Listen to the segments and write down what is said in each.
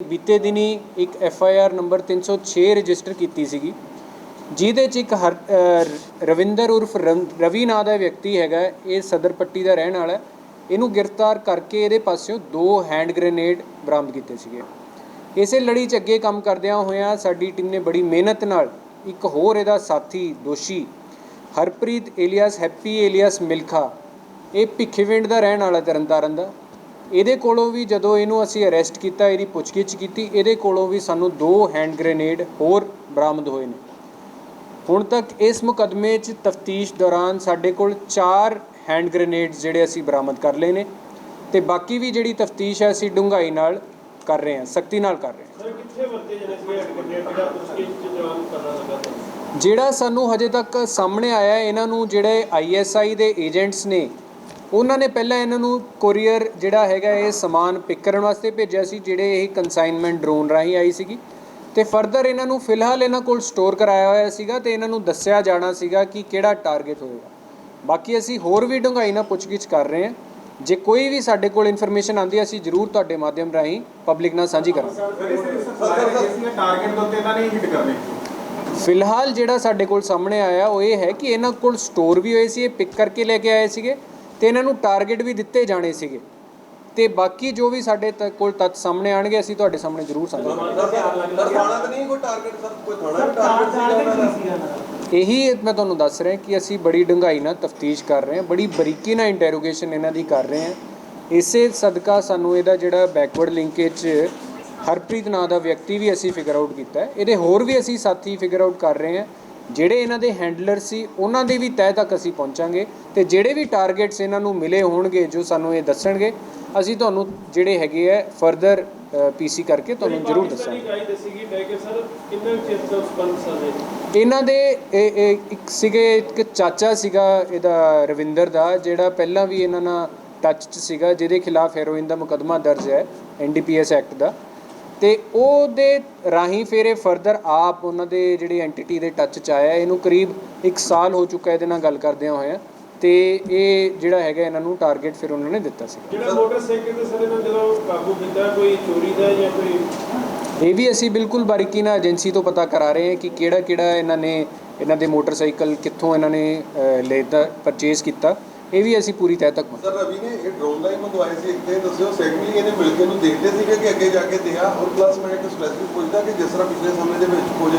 ਬੀਤੇ ਦਿਨੀ ਇੱਕ F I R number 306 register ਕੀਤੀ ਸੀਗੀ, ਜਿਹਦੇ ਚ ਇੱਕ ਹਰ ਰਵਿੰਦਰ ਉਰਫ ਰਵੀ ਨਾਂ ਦਾ ਵਿਅਕਤੀ ਹੈਗਾ, ਇਹ ਸਦਰ ਪੱਟੀ ਦਾ ਰਹਿਣ ਵਾਲਾ ਇਹਨੂੰ ਗ੍ਰਿਫਤਾਰ ਕਰਕੇ ਇਹਦੇ ਪਾਸਿਓਂ ਦੋ ਹੈਂਡ ਗ੍ਰੇਨੇਡ ਬਰਾਮਦ ਕੀਤੇ ਸੀਗੇ। ਇਸੇ ਲੜੀ 'ਚ ਅੱਗੇ ਕੰਮ ਕਰਦਿਆਂ ਹੋਇਆਂ ਸਾਡੀ ਟੀਮ ਨੇ ਬੜੀ ਮਿਹਨਤ ਨਾਲ ਇੱਕ ਹੋਰ ਇਹਦਾ ਸਾਥੀ ਦੋਸ਼ੀ, Harpreet alias Happy alias Milkha, ਇਹ ਭਿੱਖੀਵਿੰਡ ਦਾ ਰਹਿਣ ਵਾਲਾ ਤਰਨਤਾਰਨ ਦਾ। ਇਹਦੇ ਕੋਲੋਂ ਵੀ ਜਦੋਂ ਇਹਨੂੰ ਅਸੀਂ ਅਰੈਸਟ ਕੀਤਾ ਇਹਦੀ ਪੁੱਛਗਿੱਛ ਕੀਤੀ ਇਹਦੇ ਕੋਲੋਂ ਵੀ ਸਾਨੂੰ ਦੋ ਹੈਂਡ ਗ੍ਰੇਨੇਡ ਹੋਰ ਬਰਾਮਦ ਹੋਏ ਨੇ। ਹੁਣ ਤੱਕ ਇਸ ਮੁਕਦਮੇ 'ਚ ਤਫਤੀਸ਼ ਦੌਰਾਨ ਸਾਡੇ ਕੋਲ 4 ਹੈਂਡ ਗ੍ਰੇਨੇਡਸ ਜਿਹੜੇ ਅਸੀਂ ਬਰਾਮਦ ਕਰ ਲਏ ਨੇ ਤੇ ਬਾਕੀ ਵੀ ਜਿਹੜੀ ਤਫਤੀਸ਼ ਹੈ ਅਸੀਂ ਡੂੰਘਾਈ ਨਾਲ ਕਰ ਰਹੇ ਹਾਂ ਸਖਤੀ ਨਾਲ ਕਰ ਰਹੇ ਹਾਂ। ਸਰ ਕਿੱਥੇ ਵਰਤੇ ਜਾਣੇ ਸੀ ਹੈਡਕਨੇਟ ਜਿਹੜਾ ਪੁੱਛਗਿੱਛ ਚ ਜਵਾਨ ਪਤਾ ਲੱਗਾ ਤੁਹਾਨੂੰ? ਜਿਹੜਾ ਸਾਨੂੰ ਹਜੇ ਤੱਕ ਸਾਹਮਣੇ ਆਇਆ ਇਹਨਾਂ ਨੂੰ ਜਿਹੜੇ ਆਈਐਸਆਈ ਦੇ ਏਜੰਟਸ ਨੇ ਉਹਨਾਂ ਨੇ ਪਹਿਲਾਂ ਇਹਨਾਂ ਨੂੰ ਕੋਰੀਅਰ ਜਿਹੜਾ ਹੈਗਾ ਇਹ ਸਮਾਨ ਪਿਕ ਕਰਨ ਵਾਸਤੇ ਭੇਜਿਆ ਸੀ ਜਿਹੜੇ ਇਹ ਕਨਸਾਈਨਮੈਂਟ ਡਰੋਨ ਰਾਹੀਂ ਆਈ ਸੀਗੀ। ਤੇ ਫਰਦਰ ਇਹਨਾਂ ਨੂੰ ਫਿਲਹਾਲ ਇਹਨਾਂ ਕੋਲ ਸਟੋਰ ਕਰਾਇਆ ਹੋਇਆ ਸੀਗਾ ਤੇ ਇਹਨਾਂ ਨੂੰ ਦੱਸਿਆ ਜਾਣਾ ਸੀਗਾ ਕਿ ਕਿਹੜਾ ਟਾਰਗੇਟ ਹੋਏਗਾ ਬਾਕੀ ਅਸੀਂ ਹੋਰ ਵੀ ਡੂੰਘਾਈ ਨਾਲ ਪੁੱਛਗਿੱਛ ਕਰ ਰਹੇ ਹਾਂ। ਜੇ ਕੋਈ ਵੀ ਸਾਡੇ ਕੋਲ ਇਨਫੋਰਮੇਸ਼ਨ ਆਉਂਦੀ ਹੈ ਅਸੀਂ ਜ਼ਰੂਰ ਤੁਹਾਡੇ ਮਾਧਿਅਮ ਰਾਹੀਂ ਪਬਲਿਕ ਨਾਲ ਸਾਂਝੀ ਕਰਾਂਗੇ। ਫਿਲਹਾਲ ਜਿਹੜਾ ਸਾਡੇ ਕੋਲ ਸਾਹਮਣੇ ਆਇਆ ਉਹ ਇਹ ਹੈ ਕਿ ਇਹਨਾਂ ਕੋਲ ਸਟੋਰ ਵੀ ਹੋਏ ਸੀ ਇਹ ਪਿਕ ਕਰਕੇ ਲੈ ਕੇ ਆਏ ਸੀਗੇ। ਤੇ ਇਹਨਾਂ ਨੂੰ ਟਾਰਗੇਟ ਵੀ ਦਿੱਤੇ ਜਾਣੇ ਸੀਗੇ। ਤੇ ਬਾਕੀ ਜੋ ਵੀ ਸਾਡੇ ਤ- ਕੋਲ ਤੱਥ ਸਾਹਮਣੇ ਆਣਗੇ ਅਸੀਂ ਤੁਹਾਡੇ ਸਾਹਮਣੇ ਜ਼ਰੂਰ ਸਾਂਝੇ ਕਰਾਂਗੇ। ਸਰ ਥਾਣਾ ਤਾਂ ਨਹੀਂ ਕੋਈ ਟਾਰਗੇਟ ਸਰ ਕੋਈ ਥਾਣਾ ਵੀ ਟਾਰਗੇਟ ਸੀਗਾ ਉਹਨਾਂ ਦਾ? ਇਹੀ ਮੈਂ ਤੁਹਾਨੂੰ ਦੱਸ ਰਿਹਾ ਕਿ ਅਸੀਂ ਬੜੀ ਡੂੰਘਾਈ ਨਾਲ ਤਫਤੀਸ਼ ਕਰ ਰਹੇ ਹਾਂ ਬੜੀ ਬਰੀਕੀ ਨਾਲ ਇੰਟਰੋਗੇਸ਼ਨ ਇਹਨਾਂ ਦੀ ਕਰ ਰਹੇ ਹਾਂ। ਇਸੇ ਸਦਕਾ ਸਾਨੂੰ ਇਹਦਾ ਜਿਹੜਾ ਬੈਕਵਰਡ ਲਿੰਕੇਜ ਹਰਪ੍ਰੀਤ ਨਾਂ ਦਾ ਵਿਅਕਤੀ ਵੀ ਅਸੀਂ ਫਿਗਰ ਆਊਟ ਕੀਤਾ ਹੈ। ਇਹਦੇ ਹੋਰ ਵੀ ਅਸੀਂ ਸਾਥੀ ਫਿਗਰ ਆਊਟ ਕਰ ਰਹੇ ਹਾਂ। ਜਿਹੜੇ ਇਹਨਾਂ ਦੇ ਹੈਂਡਲਰ ਸੀ ਉਹਨਾਂ ਦੇ ਵੀ ਤਹਿ ਤੱਕ ਅਸੀਂ ਪਹੁੰਚਾਂਗੇ ਤੇ ਜਿਹੜੇ ਵੀ ਟਾਰਗੇਟਸ ਇਹਨਾਂ ਨੂੰ ਮਿਲੇ ਹੋਣਗੇ ਜੋ ਸਾਨੂੰ ਇਹ ਦੱਸਣਗੇ ਅਸੀਂ ਤੁਹਾਨੂੰ ਜਿਹੜੇ ਹੈਗੇ ਆ ਫਰਦਰ ਪੀਸੀ ਕਰਕੇ ਤੁਹਾਨੂੰ ਜ਼ਰੂਰ ਦੱਸਾਂਗੇ। ਇਹਨਾਂ ਦੇ ਇੱਕ ਸੀਗੇ ਇੱਕ ਚਾਚਾ ਸੀਗਾ ਇਹਦਾ ਰਵਿੰਦਰ ਦਾ ਜਿਹੜਾ ਪਹਿਲਾਂ ਵੀ ਇਹਨਾਂ ਨਾਲ ਟੱਚ 'ਚ ਸੀਗਾ ਜਿਹਦੇ ਖਿਲਾਫ ਹੈਰੋਇਨ ਦਾ ਮੁਕੱਦਮਾ ਦਰਜ ਹੈ ਐਨਡੀਪੀਐਸ ਐਕਟ ਦਾ। ਤੇ ਉਹਦੇ ਰਾਹੀਂ ਫਿਰ ਇਹ ਫਰਦਰ ਆਪ ਉਹਨਾਂ ਦੇ ਜਿਹੜੀ ਐਂਟੀਟੀ ਦੇ ਟੱਚ 'ਚ ਆਇਆ ਇਹਨੂੰ ਕਰੀਬ 1 ਸਾਲ ਹੋ ਚੁੱਕਾ ਇਹਦੇ ਨਾਲ ਗੱਲ ਕਰਦਿਆਂ ਹੋਇਆਂ ਤੇ ਇਹ ਜਿਹੜਾ ਹੈਗਾ ਇਹਨਾਂ ਨੂੰ ਟਾਰਗੇਟ ਫਿਰ ਉਹਨਾਂ ਨੇ ਦਿੱਤਾ ਸੀ ਜਿਹੜਾ ਮੋਟਰਸਾਈਕਲ ਤੇ ਸਰ ਇਹਨਾਂ ਜਦੋਂ ਕਾਬੂ ਕੀਤਾ ਕੋਈ ਚੋਰੀ ਦਾ ਜਾਂ ਕੋਈ ਇਹ ਵੀ ਅਸੀਂ ਬਿਲਕੁਲ ਬਾਰੀਕੀ ਨਾਲ ਏਜੰਸੀ ਤੋਂ ਪਤਾ ਕਰਾ ਰਹੇ ਹਾਂ ਕਿ ਕਿਹੜਾ ਕਿਹੜਾ ਇਹਨਾਂ ਨੇ ਇਹਨਾਂ ਦੇ ਮੋਟਰਸਾਈਕਲ ਕਿੱਥੋਂ ਇਹਨਾਂ ਨੇ ਲੈਦਾ ਪਰਚੇਸ ਕੀਤਾ। ਇਹ ਵੀ ਅਸੀਂ ਪੂਰੀ ਤਹਿ ਤੱਕ ਸਰ ਰਵੀ ਨੇ ਇਹ ਡਰੋਨ ਦਾ ਹੀ ਮੰਗਵਾਏ ਸੀ। ਇੱਕ ਤੇ ਦੱਸਿਓ ਸੈਕੰਡਲੀ ਇਹਨੇ ਮਿਲ ਕੇ ਨੂੰ ਦੇਖਦੇ ਸੀਗੇ ਕਿ ਅੱਗੇ ਜਾ ਕੇ ਦਿਆ। ਔਰ ਪਲੱਸ ਮੈਂ ਇੱਕ ਸਪੈਸੀਫਿਕ ਪੁੱਛਦਾ ਕਿ ਜਿਸ ਤਰ੍ਹਾਂ ਪਿਛਲੇ ਸਮੇਂ ਦੇ ਵਿੱਚ ਕੁਝ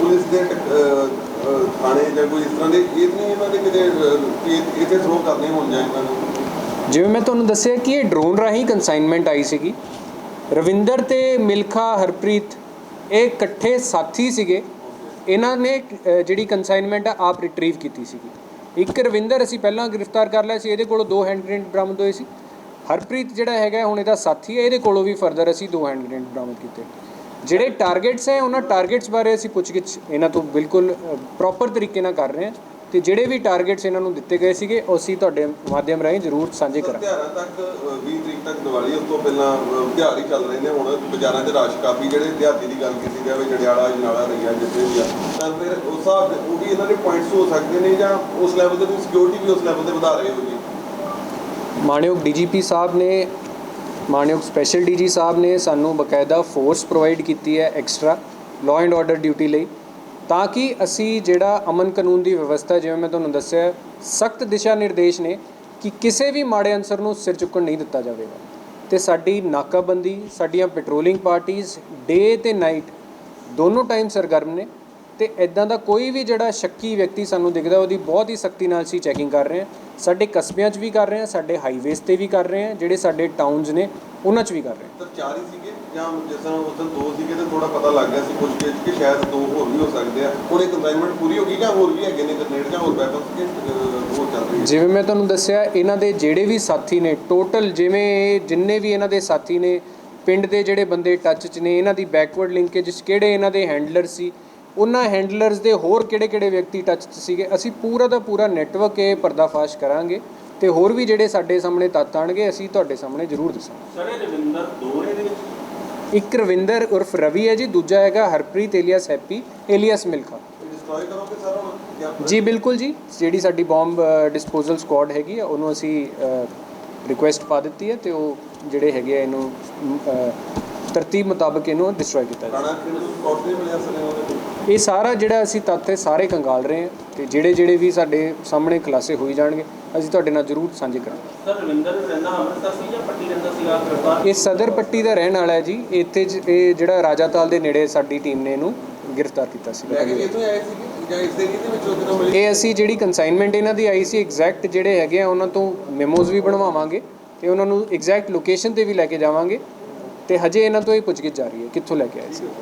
ਪੁਲਿਸ ਦੇ ਟਕ- ਅਹ, ਅਹ, ਥਾਣੇ ਜਾਂ ਕੋਈ ਇਸ ਤਰ੍ਹਾਂ ਦੇ ਇਹ ਨਹੀਂ ਇਹਨਾਂ ਦੇ ਕਿਤੇ ਅਹ, ਕਿ ਇੱਥੇ ਥਰੋ ਕਰਨੇ ਹੋਣ ਜਾਂ ਇਹਨਾਂ ਨੂੰ। ਜਿਵੇਂ ਮੈਂ ਤੁਹਾਨੂੰ ਦੱਸਿਆ ਕਿ ਇਹ ਡਰੋਨ ਰਾਹੀਂ ਕਨਸਾਈਨਮੈਂਟ ਆਈ ਸੀਗੀ। ਰਵਿੰਦਰ ਤੇ ਮਿਲਖਾ ਹਰਪ੍ਰੀਤ ਇਹ ਇਕੱਠੇ ਸਾਥੀ ਸੀਗੇ। ਇਹਨਾਂ ਨੇ ਜਿਹੜੀ ਕਨਸਾਈਨਮੈਂਟ ਆ ਆਪ ਰਿਟਰੀਵ ਕੀਤੀ ਸੀਗੀ। ਇੱਕ ਰਵਿੰਦਰ ਅਸੀਂ ਪਹਿਲਾਂ ਗ੍ਰਿਫਤਾਰ ਕਰ ਲਿਆ ਸੀ, ਇਹਦੇ ਕੋਲੋਂ ਦੋ ਹੈਂਡ ਗ੍ਰੇਨੇਡ ਬਰਾਮਦ ਹੋਏ ਸੀ। ਹਰਪ੍ਰੀਤ ਜਿਹੜਾ ਹੈਗਾ, ਹੁਣ ਇਹਦਾ ਸਾਥੀ ਹੈ, ਇਹਦੇ ਕੋਲੋਂ ਵੀ ਫਰਦਰ ਅਸੀਂ ਦੋ ਹੈਂਡ ਗ੍ਰੇਨੇਡ ਬਰਾਮਦ ਕੀਤੇ। ਜਿਹੜੇ ਟਾਰਗੇਟਸ ਹੈ, ਉਹਨਾਂ ਟਾਰਗੇਟਸ ਬਾਰੇ ਅਸੀਂ ਪੁੱਛਗਿੱਛ ਇਹਨਾਂ ਤੋਂ ਬਿਲਕੁਲ ਪ੍ਰੋਪਰ ਤਰੀਕੇ ਨਾਲ ਕਰ ਰਹੇ ਹਾਂ। ਤੇ ਜਿਹੜੇ ਵੀ ਟਾਰਗੇਟਸ ਇਹਨਾਂ ਨੂੰ ਦਿੱਤੇ ਗਏ ਸੀਗੇ ਅਸੀਂ ਤੁਹਾਡੇ ਮਾਧਿਅਮ ਰਾਹੀਂ ਜ਼ਰੂਰ ਸਾਂਝੇ ਕਰਾਂਗੇ। ਤਿਉਹਾਰਾਂ ਤੱਕ ਅਹ, 20 ਤਰੀਕ ਤੱਕ ਦੀਵਾਲੀ ਉਸ ਤੋਂ ਪਹਿਲਾਂ ਤਿਉਹਾਰ ਹੀ ਚੱਲ ਰਹੇ ਨੇ ਹੁਣ ਬਾਜ਼ਾਰਾਂ 'ਚ ਰਸ਼ ਕਾਫੀ ਜਿਹੜੇ ਦਿਹਾਤੀ ਦੀ ਗੱਲ ਕੀਤੀ ਜਾਵੇ ਜੜਿਆਲਾ ਜਨਾਲਾ ਰਈਆ ਜਿੱਥੇ ਵੀ ਆ। ਤਾਂ ਫਿਰ ਉਸ ਹਿਸਾਬ ਉਹ ਵੀ ਇਹਨਾਂ ਦੇ ਪੁਆਇੰਟਸ ਹੋ ਸਕਦੇ ਨੇ ਜਾਂ ਉਸ ਲੈਵਲ ਤੇ ਤੁਸੀਂ ਸਿਕਿਉਰਿਟੀ ਵੀ ਉਸ ਲੈਵਲ ਤੇ ਵਧਾ ਰਹੇ ਹੋ ਜੀ ਮਾਣਯੋਗ ਡੀਜੀਪੀ ਸਾਹਿਬ ਨੇ ਮਾਣਯੋਗ ਸਪੈਸ਼ਲ ਡੀਜੀ ਸਾਹਿਬ ਨੇ ਸਾਨੂੰ ਬਕਾਇਦਾ ਫੋਰਸ ਪ੍ਰੋਵਾਈਡ ਕੀਤੀ ਹੈ extra law and order duty ਲਈ। ਤਾਂ ਕਿ ਅਸੀਂ ਜਿਹੜਾ ਅਮਨ ਕਾਨੂੰਨ ਦੀ ਵਿਵਸਥਾ, ਜਿਵੇਂ ਮੈਂ ਤੁਹਾਨੂੰ ਦੱਸਿਆ, ਸਖਤ ਦਿਸ਼ਾ ਨਿਰਦੇਸ਼ ਨੇ ਕਿ ਕਿਸੇ ਵੀ ਮਾੜੇ ਅਨਸਰ ਨੂੰ ਸਿਰ ਚੁੱਕਣ ਨਹੀਂ ਦਿੱਤਾ ਜਾਵੇਗਾ। ਤੇ ਸਾਡੀ ਨਾਕਾਬੰਦੀ, ਸਾਡੀਆਂ ਪੈਟਰੋਲਿੰਗ ਪਾਰਟੀਆਂ ਡੇ ਤੇ ਨਾਈਟ ਦੋਨੋਂ ਟਾਈਮ ਸਰਗਰਮ ਨੇ। ਤੇ ਇਦਾਂ ਦਾ ਕੋਈ ਵੀ ਜਿਹੜਾ ਸ਼ੱਕੀ ਵਿਅਕਤੀ ਸਾਨੂੰ ਦਿਖਦਾ, ਉਹਦੀ ਬਹੁਤ ਹੀ ਸਖਤੀ ਨਾਲ ਅਸੀਂ ਚੈਕਿੰਗ ਕਰ ਰਹੇ ਹਾਂ। ਸਾਡੇ ਕਸਬਿਆਂ 'ਚ ਵੀ ਕਰ ਰਹੇ ਹਾਂ, ਸਾਡੇ ਹਾਈਵੇਜ਼ ਤੇ ਵੀ ਕਰ ਰਹੇ ਹਾਂ, ਜਿਹੜੇ ਸਾਡੇ ਟਾਊਨਸ ਨੇ ਉਹਨਾਂ 'ਚ ਵੀ ਕਰ ਰਹੇ ਹਾਂ। ਸਰ ਚਾਰ ਹੀ ਸੀਗੇ ਜਾਂ ਜਿਸ ਤਰ੍ਹਾਂ ਉਸ ਦਿਨ ਦੋ ਸੀਗੇ ਤੇ ਥੋੜਾ ਪਤਾ ਲੱਗ ਗਿਆ ਸੀ ਕੁਝ ਕਿ ਕਿ ਸ਼ਾਇਦ ਦੋ ਹੋਰ ਵੀ ਹੋ ਸਕਦੇ ਆ। ਹੁਣ ਇਹ ਕੰਸਾਈਨਮੈਂਟ ਪੂਰੀ ਹੋ ਗਈ ਜਾਂ ਹੋਰ ਵੀ ਹੈਗੇ ਨੇ ਗ੍ਰਨੇਡ ਜਾਂ ਹੋਰ ਵੈਪਨਸ ਕਿ ਹੋਰ ਚੱਲ ਰਹੀ ਜਿਵੇਂ ਮੈਂ ਤੁਹਾਨੂੰ ਦੱਸਿਆ ਇਹਨਾਂ ਦੇ ਜਿਹੜੇ ਵੀ ਸਾਥੀ ਨੇ ਟੋਟਲ ਜਿਵੇਂ ਜਿੰਨੇ ਵੀ ਇਹਨਾਂ ਦੇ ਸਾਥੀ ਨੇ ਪਿੰਡ ਦੇ ਜਿਹੜੇ ਬੰਦੇ ਟੱਚ 'ਚ ਨੇ ਇਹਨਾਂ ਦੀ ਬੈਕਵਰਡ ਲਿੰਕੇਜ ਕਿਹੜੇ ਇਹਨਾਂ ਦੇ ਹੈਂਡਲਰ ਸੀ ਉਹਨਾਂ ਹੈਂਡਲਰਸ ਦੇ ਹੋਰ ਕਿਹੜੇ-ਕਿਹੜੇ ਵਿਅਕਤੀ ਟੱਚ 'ਚ ਸੀਗੇ ਅਸੀਂ ਪੂਰਾ ਦਾ ਪੂਰਾ ਨੈਟਵਰਕ ਇਹ ਪਰਦਾਫਾਸ਼ ਕਰਾਂਗੇ। ਤੇ ਹੋਰ ਵੀ ਜਿਹੜੇ ਸਾਡੇ ਸਾਹਮਣੇ ਤੱਥ ਆਣਗੇ ਅਸੀਂ ਤੁਹਾਡੇ ਸਾਹਮਣੇ ਜ਼ਰੂਰ ਦੱਸਾਂਗੇ। ਸਰ ਇਹ ਰਵਿੰਦਰ ਦੋ ਨੇ ਦੇ ਵਿੱਚ? ਇੱਕ ਰਵਿੰਦਰ ਉਰਫ ਰਵੀ ਹੈ ਜੀ ਦੂਜਾ ਹੈਗਾ Harpreet alias Happy alias Milkha. Destroy ਕਰੋਗੇ ਸਰ ਹੁਣ? ਜਾਂ ਜੀ ਬਿਲਕੁਲ ਜੀ। ਜਿਹੜੀ ਸਾਡੀ ਬੰਬ ਡਿਸਪੋਜ਼ਲ ਸਕੁਆਡ ਹੈਗੀ ਆ ਉਹਨੂੰ ਅਸੀਂ ਰਿਕੁਐਸਟ ਪਾ ਦਿੱਤੀ ਹੈ ਤੇ ਉਹ ਜਿਹੜੇ ਹੈਗੇ ਆ ਇਹਨੂੰ ਤਰਤੀਬ ਮੁਤਾਬਕ ਇਹਨੂੰ ਡਿਸਟਰੋਏ ਕੀਤਾ ਜਾਵੇ। ਇਹ ਸਾਰਾ ਜਿਹੜਾ ਅਸੀਂ ਤੱਥ ਹੈ ਸਾਰੇ ਕੰਗਾਲ ਰਹੇ ਹਾਂ ਤੇ ਜਿਹੜੇ ਜਿਹੜੇ ਵੀ ਸਾਡੇ ਸਾਹਮਣੇ ਖੁਲਾਸੇ ਹੋਈ ਜਾਣਗੇ ਅਸੀਂ ਤੁਹਾਡੇ ਨਾਲ ਜ਼ਰੂਰ ਸਾਂਝੇ ਕਰਾਂਗੇ। ਸਰ ਰਵਿੰਦਰ ਰਹਿੰਦਾ ਅੰਮ੍ਰਿਤਸਰ ਸੀ ਜਾਂ ਪੱਟੀ ਰਹਿੰਦਾ ਸੀਗਾ ਗ੍ਰਿਫਤਾਰ ਇਹ ਸਦਰ ਪੱਟੀ ਦਾ ਰਹਿਣ ਵਾਲਾ ਹੈ ਜੀ। ਇੱਥੇ ਜ- ਇਹ ਜਿਹੜਾ ਰਾਜਾਤਾਲ ਦੇ ਨੇੜੇ ਸਾਡੀ ਟੀਮ ਨੇ ਇਹਨੂੰ ਗ੍ਰਿਫਤਾਰ ਕੀਤਾ ਸੀ। ਲੈ ਕੇ ਵੀ ਇੱਥੋਂ ਹੀ ਆਏ ਸੀ ਜਾਂ ਇਸ ਏਰੀਏ ਦੇ ਵਿੱਚ ਉਹਦੇ ਨਾਲ ਮਿਲੀ? ਇਹ ਅਸੀਂ ਜਿਹੜੀ ਕਨਸਾਈਨਮੈਂਟ ਇਹਨਾਂ ਦੀ ਆਈ ਸੀ ਐਗਜ਼ੈਕਟ ਜਿਹੜੇ ਹੈਗੇ ਆ ਉਹਨਾਂ ਤੋਂ ਮੈਮੋਜ਼ ਵੀ ਬਣਵਾਵਾਂਗੇ ਤੇ ਉਹਨਾਂ ਨੂੰ ਐਗਜ਼ੈਕਟ ਲੋਕੇਸ਼ਨ ਤੇ ਵੀ ਲੈ ਕੇ ਜਾਵਾਂਗੇ। ਤੇ ਹਜੇ ਇਹਨਾਂ ਤੋਂ ਇਹ ਪੁੱਛਗਿੱਛ ਜਾਰੀ ਹੈ ਕਿੱਥੋਂ ਲੈ ਕੇ ਆਏ ਸੀ?